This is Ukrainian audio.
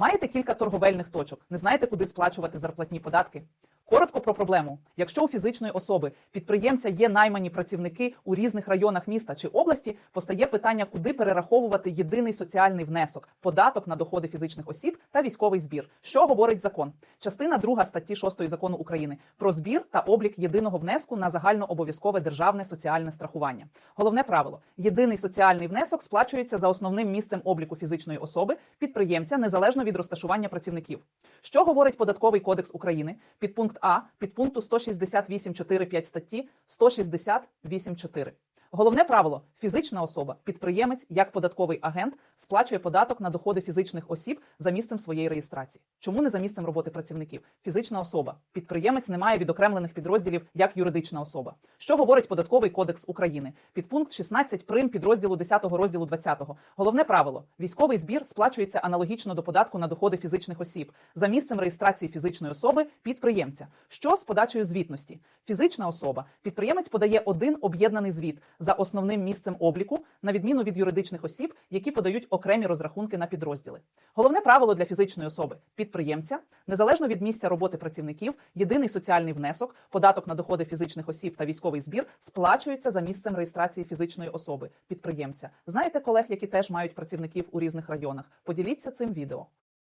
Маєте кілька торговельних точок, не знаєте, куди сплачувати зарплатні податки? Коротко про проблему. Якщо у фізичної особи підприємця є наймані працівники у різних районах міста чи області, постає питання, куди перераховувати єдиний соціальний внесок, податок на доходи фізичних осіб та військовий збір. Що говорить закон? Частина 2 статті 6 закону України про збір та облік єдиного внеску на загальнообов'язкове державне соціальне страхування. Головне правило: єдиний соціальний внесок сплачується за основним місцем обліку фізичної особи, підприємця незалежно від розташування працівників. Що говорить податковий кодекс України? Підпункт А підпункту 168.4.5 статті 168.4. Головне правило: фізична особа, підприємець як податковий агент сплачує податок на доходи фізичних осіб за місцем своєї реєстрації. Чому не за місцем роботи працівників? Фізична особа, підприємець не має відокремлених підрозділів як юридична особа. Що говорить податковий кодекс України? Підпункт 16 прим підрозділу 10 розділу 20. Головне правило: військовий збір сплачується аналогічно до податку на доходи фізичних осіб за місцем реєстрації фізичної особи підприємця. Що з подачею звітності? Фізична особа, підприємець подає один об'єднаний звіт за основним місцем обліку, на відміну від юридичних осіб, які подають окремі розрахунки на підрозділи. Головне правило для фізичної особи підприємця, незалежно від місця роботи працівників, єдиний соціальний внесок, податок на доходи фізичних осіб та військовий збір сплачуються за місцем реєстрації фізичної особи підприємця. Знаєте колег, які теж мають працівників у різних районах? Поділіться цим відео.